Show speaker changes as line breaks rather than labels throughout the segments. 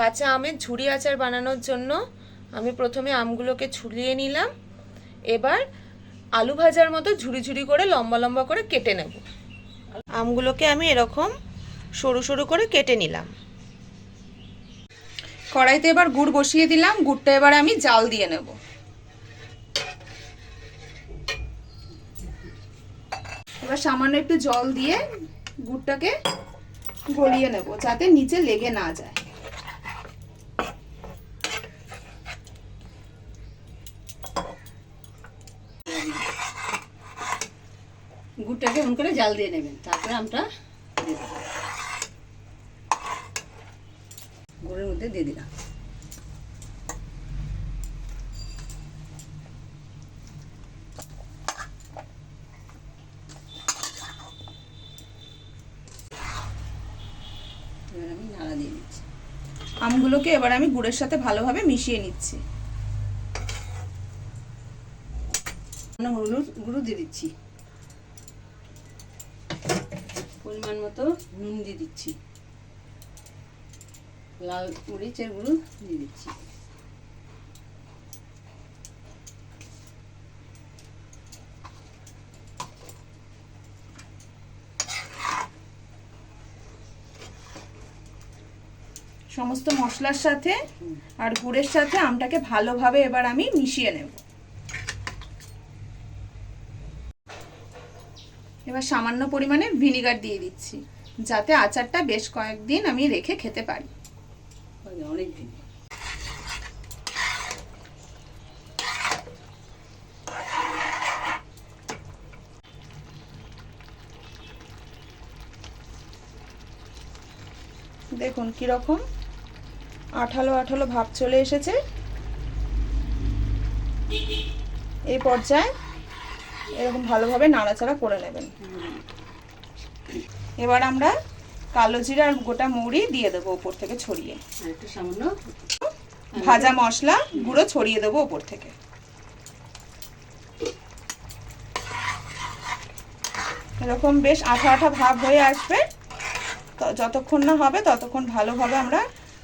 কাঁচা আমের ঝুড়ি আচার বানানোর জন্য আমি প্রথমে আমগুলোকে ছুলিয়ে নিলাম। এবার আলু ভাজার মতো ঝুড়ি ঝুড়ি করে লম্বা লম্বা করে কেটে নেব। আমগুলোকে আমি এরকম সরু সরু করে কেটে নিলাম।
কড়াইতে এবার গুড় বসিয়ে দিলাম। গুড়টা এবার আমি জাল দিয়ে নেব। এবার সামান্য একটু জল দিয়ে গুড়টাকে গলিয়ে নেব যাতে নিচে লেগে না যায়।
গুড়টাকে এমন করে জাল দিয়ে নেবেন, তারপরে আমটা দিয়ে দেবেন। গুড়ের মধ্যে দিয়ে দিলাম। আমি দিয়ে
আমগুলোকে এবার আমি গুড়ের সাথে ভালোভাবে মিশিয়ে নিচ্ছি।
গুঁড়ো দিয়ে দিচ্ছি। পরিমাণ মতো নুন দিয়ে দিচ্ছি। লাল মরিচের গুঁড়ো দিয়ে দিচ্ছি।
সমস্ত মশলার সাথে আর গুড়ের সাথে আমটাকে ভালোভাবে এবার আমি মিশিয়ে নেব। এবার সামান্য পরিমাণে ভিনিগার দিয়ে দিচ্ছি যাতে আচারটা বেশ কয়েকদিন আমি রেখে খেতে পারি।
অনেক দিন।
দেখুন কীরকম আঠালো আঠালো ভাব চলে এসেছে। এই পর্যায়ে এরকম ভালোভাবে নাড়াচাড়া করে নেবেন। এবার আমরা কালো জিরা আর গোটা মৌরি দিয়ে দেবো ওপর থেকে ছড়িয়ে।
একটু সামান্য
ভাজা মশলা গুঁড়ো ছড়িয়ে দেবো ওপর থেকে। এরকম বেশ আঠা আঠা ভাব হয়ে আসবে। যতক্ষণ না হবে ততক্ষণ ভালোভাবে আমরা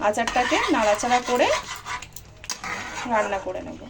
আচারটাকে নাড়াচাড়া করে রান্না করে নেব।